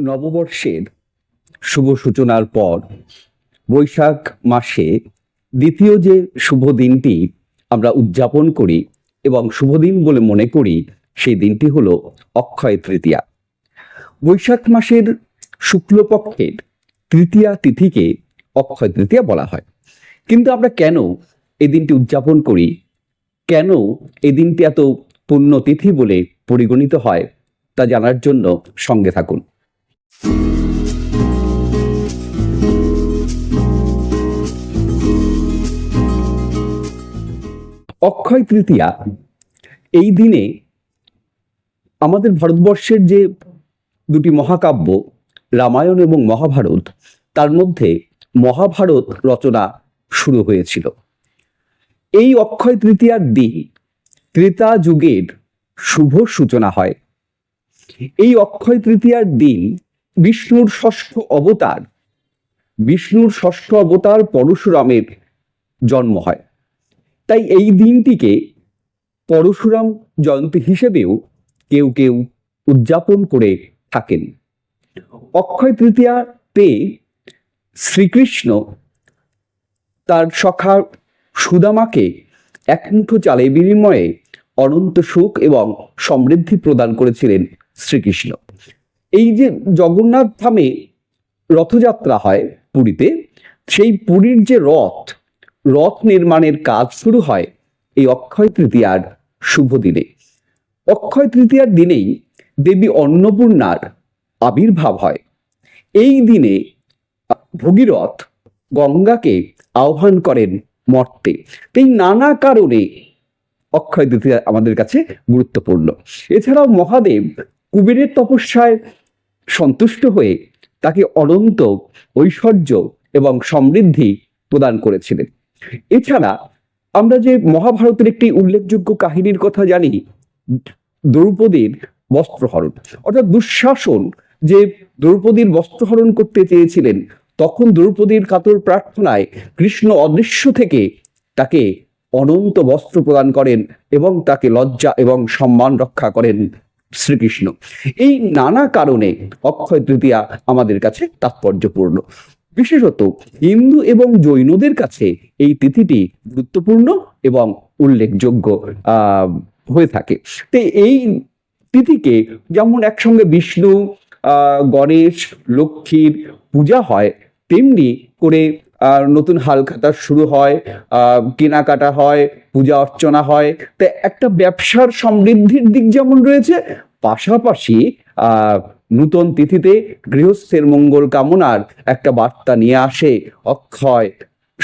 নববর্ষের শুভ সূচনার পর বৈশাখ মাসে দ্বিতীয় যে শুভ দিনটি আমরা উদযাপন করি এবং শুভ দিন বলে মনে করি, সেই দিনটি হল অক্ষয় তৃতীয়া। বৈশাখ মাসের শুক্লপক্ষের তৃতীয়া তিথিকে অক্ষয় তৃতীয়া বলা হয়। কিন্তু আমরা কেন এই দিনটি উদযাপন করি? কেন এই দিনটি এত পুণ্যতিথি বলে পরিগণিত হয়? তা জানার জন্য সঙ্গে থাকুন। অক্ষয় তৃতীয়া, এই দিনে আমাদের ভারতবর্ষের যে দুটি মহাকাব্য, রামায়ণ এবং মহাভারত, তার মধ্যে মহাভারত রচনা শুরু হয়েছিল। এই অক্ষয় তৃতীয়ার দিন ত্রেতা যুগের শুভ সূচনা হয়। এই অক্ষয় তৃতীয়ার দিন বিষ্ণুর ষষ্ঠ অবতার। বিষ্ণুর ষষ্ঠ অবতার পরশুরামের জন্ম হয়। তাই এই দিনটিকে পরশুরাম জয়ন্তী হিসেবেও কেউ কেউ উদযাপন করে থাকেন। অক্ষয় তৃতীয়াতে শ্রীকৃষ্ণ তার সখা সুদামাকে এক মুঠো চালের বিনিময়ে অনন্ত সুখ এবং সমৃদ্ধি প্রদান করেছিলেন শ্রীকৃষ্ণ। এই যে জগন্নাথ ধামে রথযাত্রা হয় পুরীতে, সেই পুরীর যে রথ রথ নির্মাণের কাজ শুরু হয় এই অক্ষয় তৃতীয়ার শুভ দিনে। অক্ষয় তৃতীয়ার দিনেই দেবী অন্নপূর্ণার আবির্ভাব হয়। এই দিনে ভগীরথ গঙ্গাকে আহ্বান করেন মর্তে। এই নানা কারণে অক্ষয় তৃতীয়া আমাদের কাছে গুরুত্বপূর্ণ। এছাড়াও মহাদেব কুবেরের তপস্যায় সন্তুষ্ট হয়ে তাকে অনন্ত ঐশ্বর্য এবং সমৃদ্ধি প্রদান করেছিলেন। এছাড়া আমরা যে মহাভারতের একটি উল্লেখযোগ্য কাহিনীর কথা জানি, দ্রৌপদীর বস্ত্রহরণ। অর্থাৎ দুঃশাসন যে দ্রৌপদীর বস্ত্রহরণ করতে চেয়েছিলেন, তখন দ্রৌপদীর কাতর প্রার্থনায় কৃষ্ণ অদৃশ্য থেকে তাকে অনন্ত বস্ত্র প্রদান করেন এবং তাকে লজ্জা এবং সম্মান রক্ষা করেন। শ্রীকৃষ্ণ। এই নানা কারণে অক্ষয় তৃতীয়া আমাদের কাছে তাৎপর্যপূর্ণ। বিশেষত হিন্দু এবং জৈনদের কাছে এই তিথিটি গুরুত্বপূর্ণ এবং উল্লেখযোগ্য হয়ে থাকে। তো এই তিথিকে যেমন একসঙ্গে বিষ্ণু গণেশ, লক্ষ্মীর পূজা হয়, তেমনি করে নতুন হাল খাতা শুরু হয় কেনাকাটা হয়, পূজা অর্চনা হয়। তো একটা ব্যবসার সমৃদ্ধির দিক যেমন রয়েছে, পাশাপাশি নূতন তিথিতে গৃহস্থের মঙ্গল কামনার একটা বার্তা নিয়ে আসে অক্ষয়।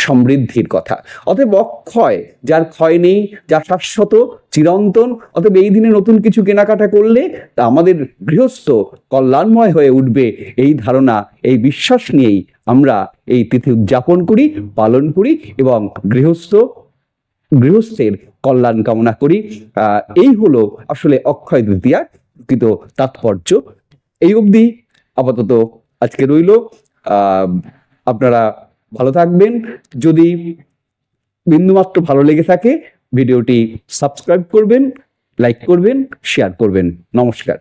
সমৃদ্ধির কথা। অতএব অক্ষয়, যার ক্ষয় নেই যা শাশ্বত, চিরন্তন, অতএব এই দিনে নতুন কিছু কেনাকাটা করলে তা আমাদের গৃহস্থ কল্যাণময় হয়ে উঠবে। এই ধারণা, এই বিশ্বাস নিয়েই আমরা এই তিথি উদযাপন করি, পালন করি এবং গৃহস্থ, গৃহস্থের কল্যাণ কামনা করি। এই হলো আসলে অক্ষয় তৃতীয়ার প্রকৃত তাৎপর্য। এই অবধি আপাতত আজকে রইল। আপনারা ভালো থাকবেন। যদি বিন্দুমাত্র ভালো লেগে থাকে, ভিডিওটি সাবস্ক্রাইব করবেন, লাইক করবেন শেয়ার করবেন। নমস্কার।